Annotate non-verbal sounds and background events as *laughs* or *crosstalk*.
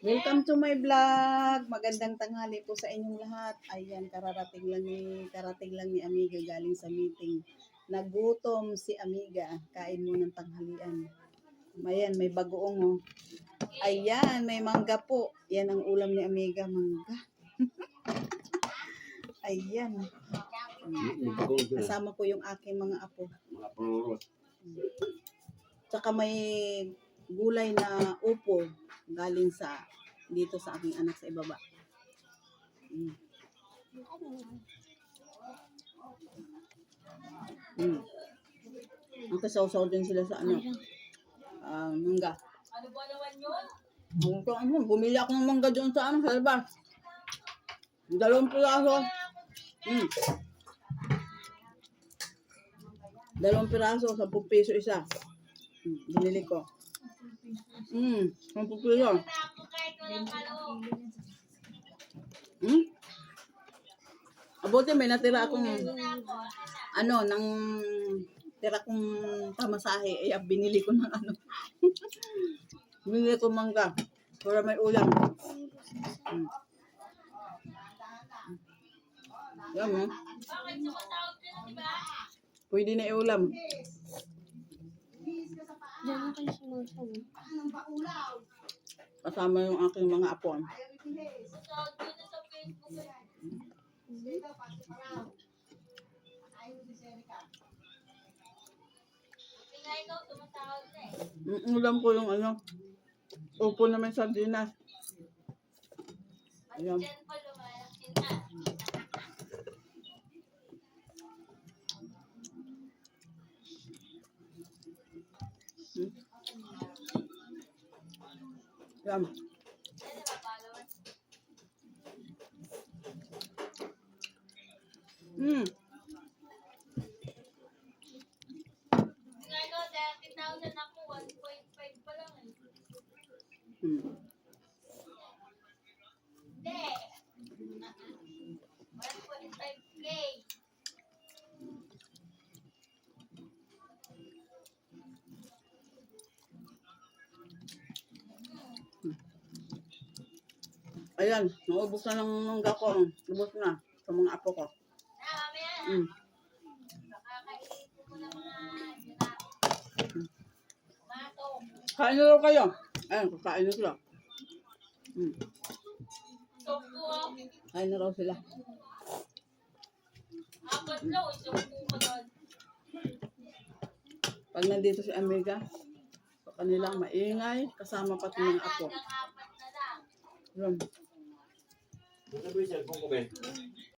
Welcome to my vlog. Magandang tanghali po sa inyong lahat. Ayan, kararating lang ni karating lang ni Amiga galing sa meeting. Nagutom si Amiga. Kain mo ng tanghalian. Ayan, may bagoong oh. Ayan, may mangga po. Yan ang ulam ni Amiga, mangga. *laughs* Ayan. Kasama ko yung aking mga apo. Mga prurot. Tsaka may gulay na upo galing sa dito sa aking anak sa ibaba. Mm. Mm. Ang kasaw-saw din sila sa ano. Ah, mangga. Ano ba naman yun? Ano, bumili ako ng mangga doon sa ano, sa labas. Dalawang piraso. Mm. Dalawang piraso, 10 piso isa. Mm, binili ko. Mm, 10 piso. Ako kahit walang kaloob. Hmm? Abuti may natira akong Ako, ano, nang tira kong pamasahe, eh, binili ko ng ano. *laughs* binili ko mangga para may ulam. Hmm. Yan ba? pwede na iulam. Diyan na kayo sumasabi. Kasama yung aking mga apo. Sasahod ka na sa Facebook. Kasi nga ikaw, sumasahod na eh. Mm, ulam ko yung ano, upo na may sardinas. Pati Ayan. Dyan pa lumalaki na. Yan. Yan, napapalawan. Mm. Kasi nga ikaw, 30,000 ako, 1.5 pa lang eh. Mm. Hindi. 1.5k. Ayan, naubos na ng mangga ko. Ubos na sa mga apo ko. Mm. Kain na daw kayo. Ayan, kakain na sila. Mm. Kain na raw sila. Doon. Pag nandito si Amiga, sa kanilang maingay, kasama pati mga apo. Yun. 你这危险动作呗